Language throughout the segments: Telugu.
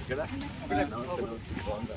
ఇక్కడ నమస్తే నమస్తే బాగుందా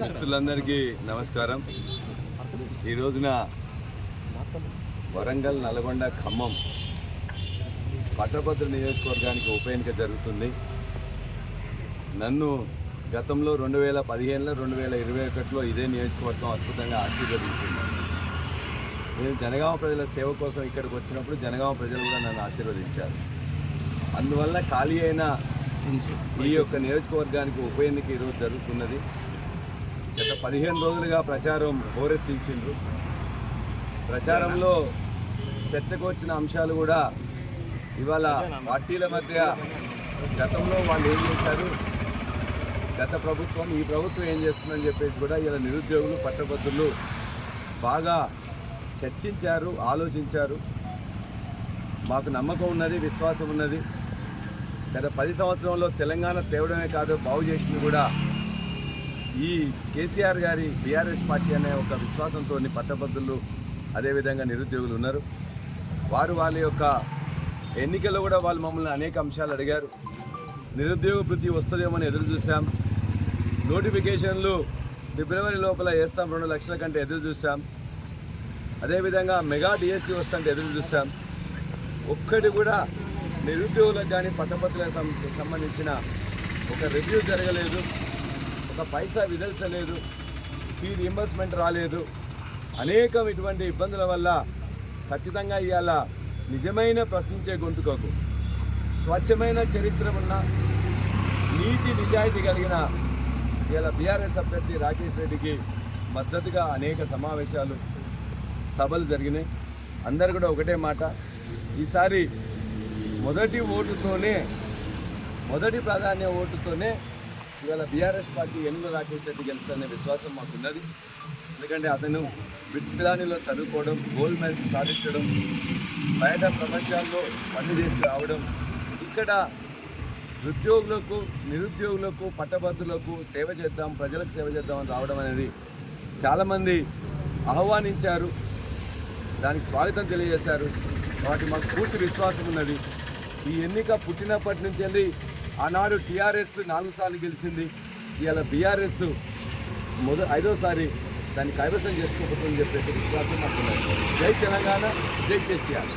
మిత్రులందరికీ నమస్కారం. ఈ రోజున వరంగల్ నల్గొండ ఖమ్మం పట్టభద్ర నియోజకవర్గానికి ఉప ఎన్నిక జరుగుతుంది. నన్ను గతంలో రెండు వేల పదిహేనులో రెండు వేల ఇరవై ఒకటిలో ఇదే నియోజకవర్గం అద్భుతంగా ఆశీర్వదించింది. నేను జనగామ ప్రజల సేవ కోసం ఇక్కడికి వచ్చినప్పుడు జనగామ ప్రజలు కూడా నన్ను ఆశీర్వదించారు. అందువల్ల ఖాళీ అయిన ఈ యొక్క నియోజకవర్గానికి ఉప ఎన్నిక ఈరోజు జరుగుతున్నది. గత పదిహేను రోజులుగా ప్రచారం హోరెత్తించిండ్రు. ప్రచారంలో చర్చకు వచ్చిన అంశాలు కూడా ఇవాళ పార్టీల మధ్య గతంలో వాళ్ళు ఏం చేశారు? గత ప్రభుత్వం ఈ ప్రభుత్వం ఏం చేస్తుందని చెప్పేసి కూడా ఇలా నిరుద్యోగులు పట్టభద్రులు బాగా చర్చించారు ఆలోచించారు. మాకు నమ్మకం ఉన్నది విశ్వాసం ఉన్నది. గత పది సంవత్సరంలో తెలంగాణ తేవడమే కాదు బాగు చేసింది కూడా ఈ కేసీఆర్ గారి బీఆర్ఎస్ పార్టీ అనే ఒక విశ్వాసంతో పట్టభద్రులు అదేవిధంగా నిరుద్యోగులు ఉన్నారు. వారు వాళ్ళ యొక్క ఎన్నికల్లో కూడా వాళ్ళు మమ్మల్ని అనేక అంశాలు అడిగారు. నిరుద్యోగ వృత్తి వస్తుందేమని ఎదురు చూసాం నోటిఫికేషన్లు ఫిబ్రవరి లోపల వేస్తాం రెండు లక్షల కంటే ఎదురు చూసాం అదేవిధంగా మెగా డిఎస్సి వస్తుంటే ఎదురు చూసాం ఒక్కటి కూడా నిరుద్యోగులకు కానీ పట్టభద్రులకు సంబంధించిన ఒక రివ్యూ జరగలేదు. ఒక పైసా విదల్చలేదు ఫీ రియంబర్స్మెంట్ రాలేదు. అనేకం ఇటువంటి ఇబ్బందుల వల్ల ఖచ్చితంగా ఇవాళ నిజమైన ప్రశ్నించే గొంతుకకు. స్వచ్ఛమైన చరిత్ర ఉన్న నీతి నిజాయితీ కలిగిన ఇవాళ బీఆర్ఎస్ అభ్యర్థి రాకేష్ రెడ్డికి మద్దతుగా అనేక సమావేశాలు సభలు జరిగినాయి. అందరు కూడా ఒకటే మాట. ఈసారి మొదటి ఓటుతోనే మొదటి ప్రాధాన్య ఓటుతోనే ఇవాళ బీఆర్ఎస్ పార్టీ ఎన్నుల రాకేష్ రెడ్డి గెలుస్తారనే విశ్వాసం మాకున్నది. ఎందుకంటే అతను బ్రిట్స్ పిలానీలో చదువుకోవడం గోల్డ్ మెడల్ సాధించడం బయట ప్రపంచాల్లో పని చేసి రావడం ఇక్కడ ఉద్యోగులకు నిరుద్యోగులకు పట్టభద్రులకు సేవ చేద్దాం ప్రజలకు సేవ చేద్దాం అని రావడం అనేది చాలామంది ఆహ్వానించారు. దానికి స్వాగతం తెలియజేశారు. వాటి మాకు పూర్తి విశ్వాసం ఉన్నది. ఈ ఎన్నిక పుట్టినప్పటి నుంచి వెళ్ళి ఆనాడు టీఆర్ఎస్ నాలుగు సార్లు గెలిచింది. ఇవాళ బీఆర్ఎస్ మొద ఐదోసారి దాన్ని కైవసం చేసుకోబోతుందని చెప్పేసి విశ్వాసం మాకు జై తెలంగాణ జై కేసీఆర్.